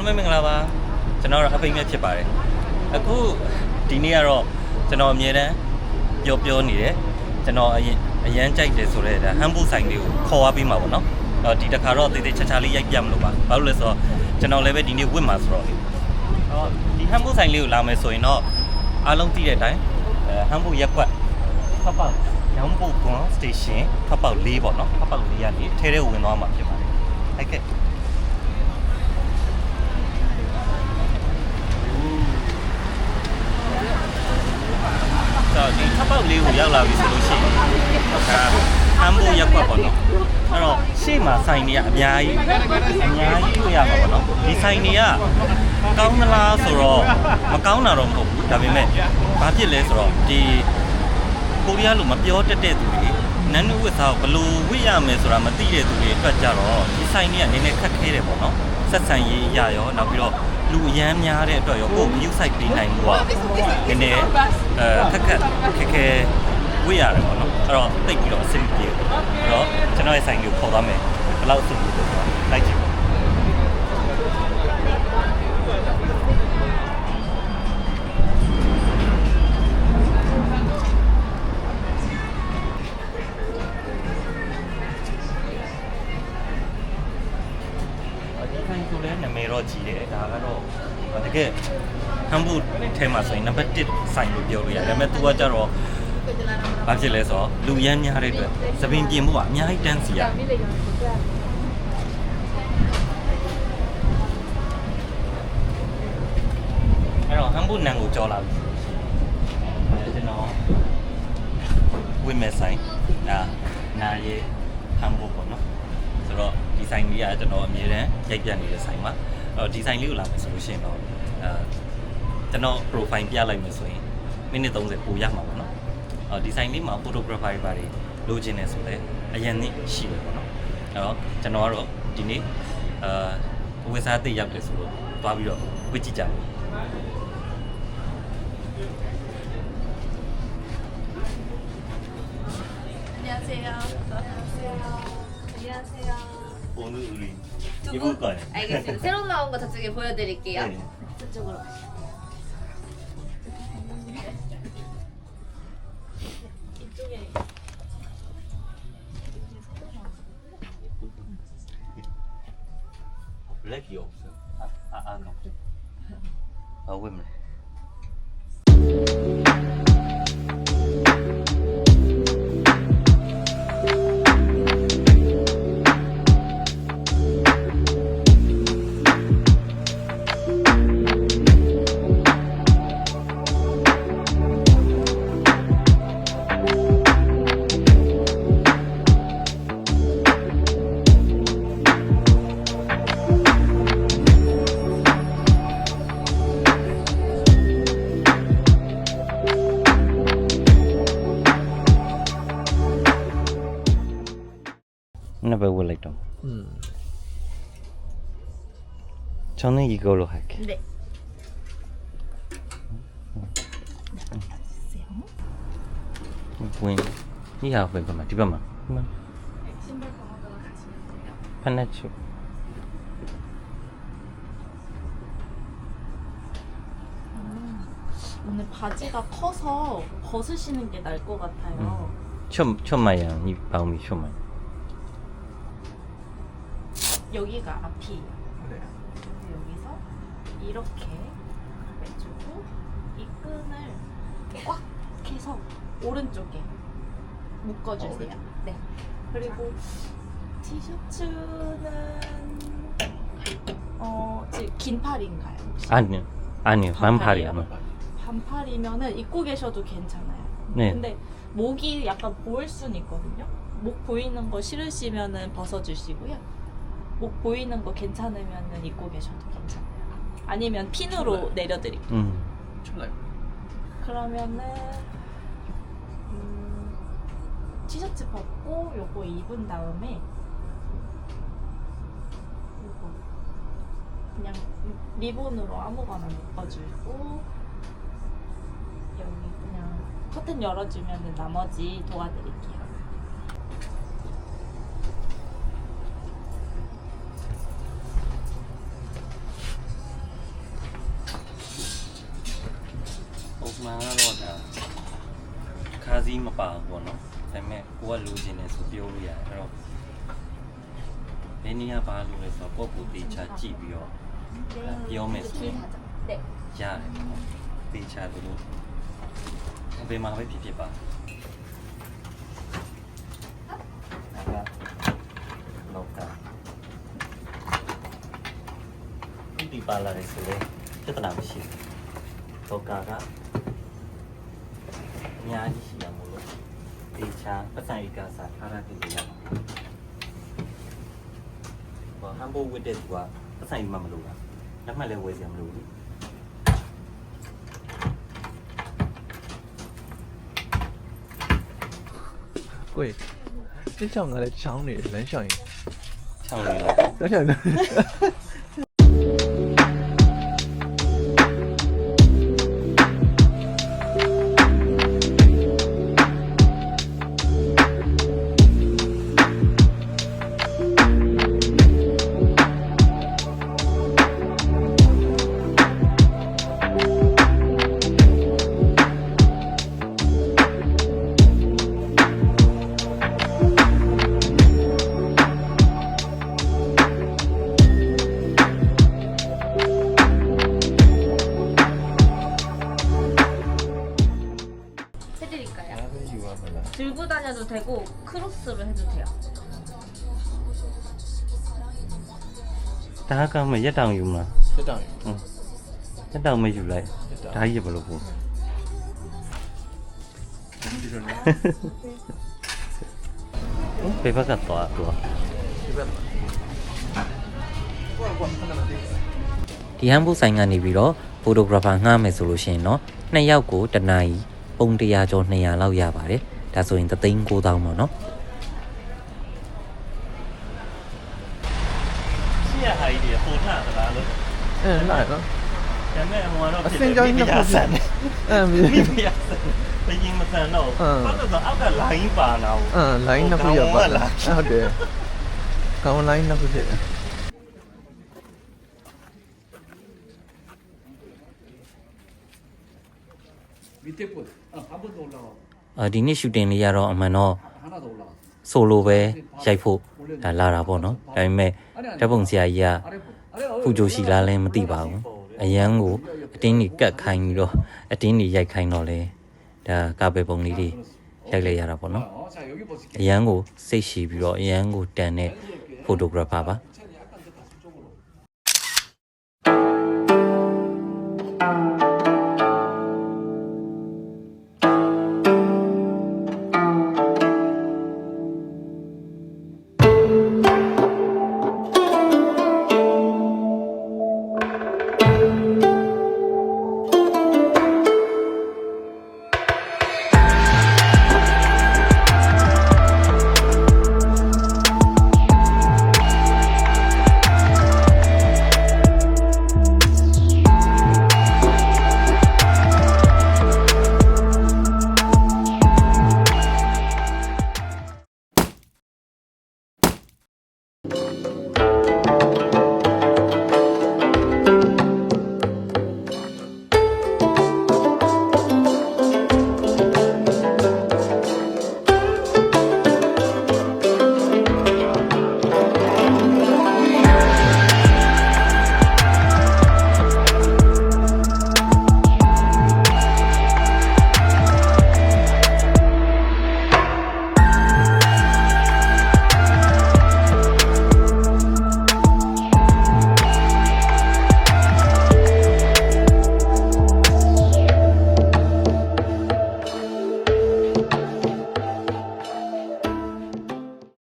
အားလုံးပဲမင်္ဂလာပါကျွန်တော်တော့အပိမ့်မဲ့ဖြစ်ပါတယ်အခုဒီနေ့ကတော့ကျွန်တော်အမြဲတမ်းပျော်ပျော်နေတယ်ကျွန်တော်အရင်အရန်ကြိုက်တယ်ဆိုတော့ဒါဟမ်ဘူဆိုင်လေးကိုခေါ်သွားပြီးမှာပေါ့နော်အော်ဒီတစ်ခါတော့တေးသေးချာချာလေးရိုက်ပြမလို့ပါဘာလို့လဲဆိုတော့ကျွန်တော်လည်းပဲဒီနေ့ဝစ်မှာဆိုတော့လေအော်ဒီဟမ်ဘူဆိုင်လေးကိုလာမယ်ဆိုရင်တော့အားလုံးသိတဲ့အတိုင်းအဲဟမ်ဘူရက်ကွက်ဖတ်ပေါက်ရောင်းဖို့ကွန်စတေရှင်ဖတ်ပေါက်၄ပေါ့နော်ဖတ်ပေါက်၄ကနေထဲထဲဝင်သွားမှာဖြစ်ပါတယ်ဟုတ်ကဲ့ တော့ဒီထပ်ပေါ က်လေးကိုရောက်လာပြီဆိုလို့ရှိရင်ဒါဟမ်ဘူရက်ကွက်ပေါ့နော်အဲ့တော့ရှေ့မှာဆိုင်တွေကအများကြီးအများကြီးတွေ့ရမှာပေါ့နော်ဒီဆိုင်တွေကကောင်းသလားဆိုတော့မကောင်းတာတော့မဟုတ်ဘူးဒါပေမဲ့ဘာဖြစ်လဲဆိုတော့ဒီကိုရီးယားလိုမပြောတတ်တဲ့သူတွေနန်းနုဝတ်စားကိုဘယ်လိုဝတ်ရမယ်ဆိုတာမသိတဲ့သူတွေအတွက်ကြတော့ဒီဆိုင်တွေကနည်းနည်းခက်ခဲတယ်ပေါ့နော် ဆက်ဆံရေးရရောနောက်ပြီးတော့လူအရမ်းများတဲ့အတွက်ရောကိုယ် view site ပေးနိုင်မှုကနည်းနည်းအဲခက်ခက်ခက်ခဲဝတ်ရတယ်ပေါ့နော်အဲ့တော့တိတ်ပြီးတော့အဆင်ပြေဘူးအဲ့တော့ကျွန်တော်ရဲ့ဆိုင်ကိုခေါ်သွားမယ်ဘယ်လောက်အဆင်ပြေလဲဆိုတော့လိုက်ကြည့် ပါဒီခိုင်ဆိုလဲနာမည်တော့ကြီးတယ်ဒါကတော့တကယ်ဟမ်ဘူထဲမှာဆိုရင်နံပါတ်1ဆိုင်လို့ပြောလို့ရတယ်ဒါပေမဲ့ तू ကကြတော့ဘာဖြစ်လဲဆိုတော့လူရမ်းများတဲ့အတွက်သပင်ပြင်မှုကအများကြီးတန်းစီရတယ်အဲ့တော့ဟမ်ဘူနန်ကိုကြော်လာပြီအဲကျွန်တော်ဝိမဲ့ဆိုင်ဒါနာရီဟမ်ဘူပေါ့နော်ဆိုတော့ ဒီဆိုင်လေးကကျွန်တော်အမြဲတမ်းရိုက်ပြနေတဲ့ဆိုင်ပါအဲ့တော့ဒီဆိုင်လေးကိုလာမယ်ဆိုလို့ရှိရင်တော့အဲကျွန်တော် profile ပြလိုက်မယ်ဆိုရင်မိနစ်30ပိုရမှာပေါ့နော်အော်ဒီဆိုင်လေးမှာ photographer တွေပါတယ်လိုချင်တယ်ဆိုလည်းအရင်နည်းရှိတယ်ပေါ့နော်အဲ့တော့ကျွန်တော်ကတော့ဒီနေ့အာဝက်စားသိရောက်တယ်ဆိုတော့သွားပြီးတော့ဝစ်ကြည့်ကြမယ် 안녕하세요. 안녕하세요. 안녕하세요. 오늘 우리 두 입을 분? 거예요 알겠습니다. 새로 나온 거 저쪽에 보여드릴게요. 네. 저쪽으로 가시죠. 블랙이 없어요 아 아 아, 아, 왜 그래? 저는 이걸로 할게요. 네. 나가주세요. 이 하고 이거만 뒤봐만. 이만. 판나치. 오늘 바지가 커서 벗으시는 게 나을 것 같아요. 음. 첫 첫마야 이 마음이 첫마. 여기가 앞이에요. 이렇게 빼주고 이 끈을 꽉 해서 오른쪽에 묶어주세요. 오른쪽. 네. 그리고 티셔츠는 어 지금 긴 팔인가요? 혹시? 아니요. 아니요. 반팔이요? 반팔이면은 입고 계셔도 괜찮아요. 네. 근데 목이 약간 보일 수는 있거든요. 목 보이는 거 싫으시면은 벗어주시고요. 목 보이는 거 괜찮으면은 입고 계셔도 아니면 핀으로 정말? 내려드릴게요. 음. 정말. 그러면은 음, 티셔츠 벗고 요거 입은 다음에 요거 그냥 리본으로 아무거나 묶어주고 여기 그냥 커튼 열어주면 나머지 도와드릴게요. မှန်တော့ဒါခါးစည်းမပါဘူးပေါ့နော်ဒါပေမဲ့ကိုကလိုချင်တယ်ဆိုပြောလို့ရတယ်အဲ့တော့ဘယ်နေရာပါလို့လဲဆိုတော့ကိုယ့်ကိုယ်တေချာကြည့်ပြီးတော့ပြောမယ်ဆိုရင် 네. ရတယ်ပေါ့နော်တေချာလို့ဘယ်မှာပဲဖြစ်ဖြစ်ပါလောက်ကဒီပါလာတယ်ဆိုလေပြဿနာမရှိဘူးလောကကအ များကြီးရှိရမို့လို့ဒေချာပတ်စံဧကစားထားတာဒီလိုရမှာဘာဟမ်ဘူဝစ်တဲ့သူကပတ်စံမှမလို့လားလက်မှတ်လည်းဝယ်စရာမလိုဘူးကိုယ်တချောင်းကလည်းချောင်းနေလမ်းလျှောက်ရင်ချောင်းနေလားလမ်းလျှောက် 되고 크로스를 해도 돼 요. 다 할까 하면 예당 유 나. 예당 유. 응. 예당 매 줄 래. 다 이제 별로 보. 어? 배가 갔다 또. ဒီဟန်ဘူးဆိုင်ကနေပြီးတော့ဖိုတိုဂရာဖာငှားမယ်ဆိုလို့ရှိရင်တော့နှစ်ယောက်ကိုတနာရီပုံ100ကျော်200လောက်ရပါတယ်။ đa số người ta tin cô tàu mà nó Ừ, lại đó. Ờ, xin cho ờ, ờ. anh nhập hộp sản. Ừ, bây giờ mà sản đâu. Ừ. Bắt đầu áp cả lãnh bà nào. Ừ, lãnh nó không nhập bà. Ờ, để. Cảm lãnh nó không nhập. Vite put. Ah, abut ola. ဒီနေ့ shooting လေးရတော့အမှန်တော့ဆိုလိုပဲရိုက်ဖို့လာတာပေါ့နော်ဒါပေမဲ့ဓာတ်ပုံဆရာကြီးကဖူဂျိုရှိလားလဲမသိပါဘူးအရန်ကိုအတင်းကြီးကတ်ခိုင်းပြီးတော့အတင်းကြီးရိုက်ခိုင်းတော့လေဒါကပဲပုံလေးတွေရိုက်လဲရတာပေါ့နော်အရန်ကိုစိတ်ရှိပြီးတော့အရန်ကိုတန်တဲ့ဖိုတိုဂရာဖာပါ